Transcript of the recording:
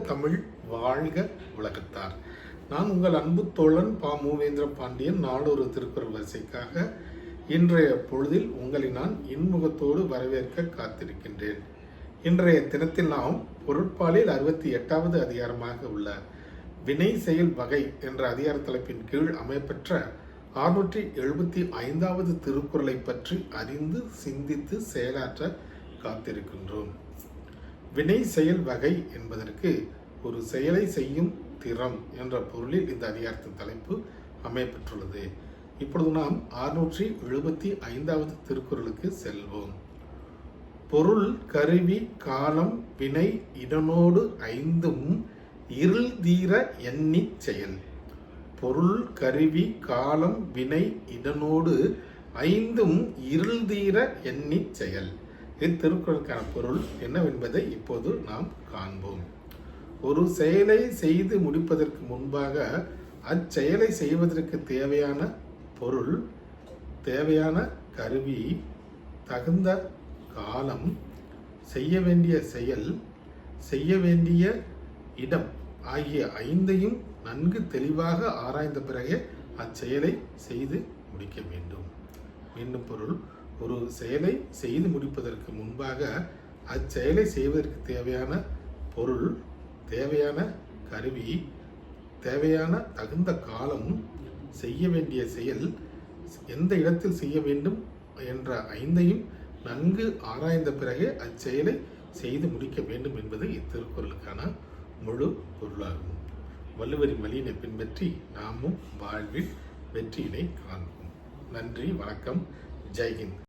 தமிழ் வாழ்க உலகத்தார் நான் உங்கள் அன்பு தோழன் பா. மூவேந்திர பாண்டியன் நாளொரு திருக்குறள் வரிசைக்காக இன்றைய பொழுதில் உங்களை நான் இன்முகத்தோடு வரவேற்க காத்திருக்கின்றேன். இன்றைய தினத்தில் நாம் பொருட்பாலில் அறுபத்தி எட்டாவது அதிகாரமாக உள்ள வினை செயல் வகை என்ற அதிகார தலைப்பின் கீழ் அமைப்பெற்ற அறுநூற்றி எழுபத்தி ஐந்தாவது திருக்குறளை பற்றி அறிந்து சிந்தித்து செயலாற்ற காத்திருக்கின்றோம். வினை செயல் வகை என்பதற்கு ஒரு செயலை செய்யும் திறம் என்ற பொருளில் இந்த அதிகாரத்தின் தலைப்பு அமையப்பெற்றுள்ளது. இப்பொழுது நாம் அறுநூற்றி எழுபத்தி ஐந்தாவது திருக்குறளுக்கு செல்வோம். பொருள் கருவி காலம் வினை இடனோடு ஐந்தும் இருள் தீர எண்ணிச் செயல். பொருள் கருவி காலம் வினை இடனோடு ஐந்தும் இருள் தீர எண்ணிச் செயல். இத்திருக்குறளுக்கான பொருள் என்னவென்பதை இப்போது நாம் காண்போம். ஒரு செயலை செய்து முடிப்பதற்கு முன்பாக அச்செயலை செய்வதற்கு தேவையான பொருள் தேவையான கருவி தகுந்த காலம் செய்ய வேண்டிய செயல் செய்ய வேண்டிய இடம் ஆகிய ஐந்தையும் நன்கு தெளிவாக ஆராய்ந்த பிறகே அச்செயலை செய்து முடிக்க வேண்டும். மீண்டும் பொருள் ஒரு செயலை செய்து முடிப்பதற்கு முன்பாக அச்செயலை செய்வதற்கு தேவையான பொருள் தேவையான கருவி தேவையான தகுந்த காலம் செய்ய வேண்டிய செயல் எந்த இடத்தில் செய்ய வேண்டும் என்ற ஐந்தையும் நன்கு ஆராய்ந்த பிறகே அச்செயலை செய்து முடிக்க வேண்டும் என்பது இத்திருக்குறளுக்கான முழு பொருளாகும். வள்ளுவரின் வழியினை பின்பற்றி நாமும் வாழ்வில் வெற்றியினை காண்போம். நன்றி வணக்கம் ஜெய்ஹிந்த்.